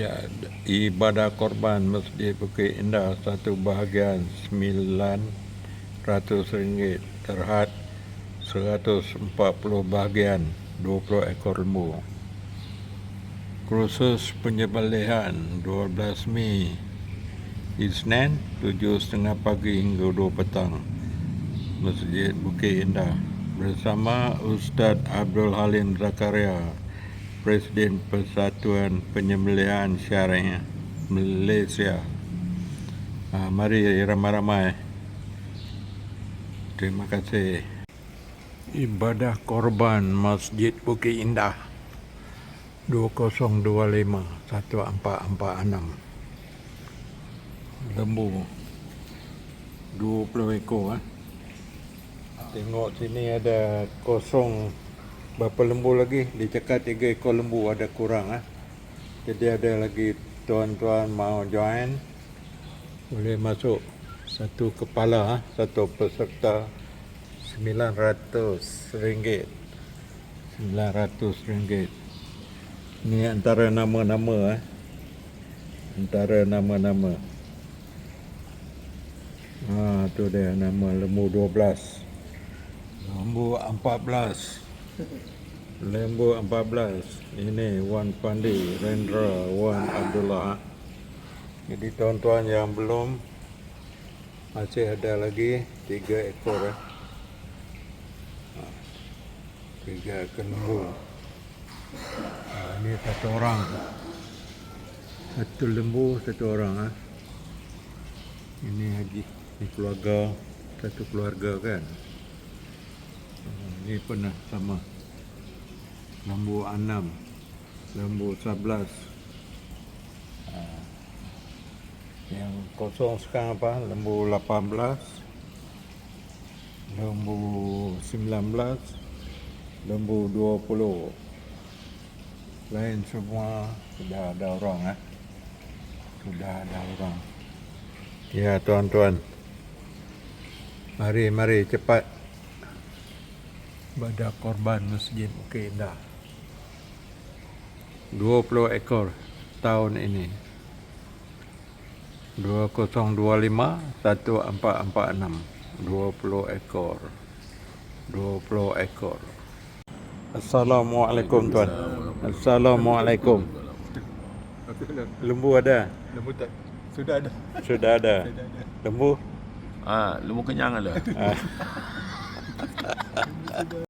Ya, ibadah korban Masjid Bukit Indah satu bahagian RM900 terhad 140 bahagian 20 ekor lembu. Kursus penyembelihan 12 Mei Isnin 7.30 pagi hingga 2 petang Masjid Bukit Indah bersama Ustaz Abdul Halim Zakaria Presiden Persatuan Penyembelihan Syariah Malaysia. Ha, mari ramai-ramai. Terima kasih. Ibadah korban Masjid Bukit Indah 2025 1446 Lembu 20 ekor eh. Tengok sini ada kosong berapa lembu lagi? Dia cakap tiga ekor lembu ada kurang ah. Jadi ada lagi tuan-tuan mau join boleh masuk satu kepala ah. Satu peserta 900 ringgit 900 ringgit ni antara nama-nama eh antara nama-nama. Ha tu dia nama lembu 12 lembu 14 Lembu 14 Ini Wan Pandi Rendra Wan Abdullah. Jadi tuan-tuan yang belum Masih ada lagi Tiga ekor eh. Ha, Tiga lembu ha, Ini satu orang. Satu lembu Satu orang eh. Ini haji Ini keluarga Satu keluarga kan? Ini pernah sama lembu 6 lembu 11 Ah. yang kosong sekarang apa? Lembu 18 lembu 19 lembu 20 lain semua sudah ada orang eh? Sudah ada orang. Ya tuan-tuan. Mari mari cepat. Pada korban Masjid Bukit Indah. 20 ekor tahun ini. 2025 1446 20 ekor 20 ekor Assalamualaikum tuan Assalamualaikum Lembu ada? Lembu tak sudah ada. Sudah ada Lembu? Ah, lembu kenyang ada. Ah.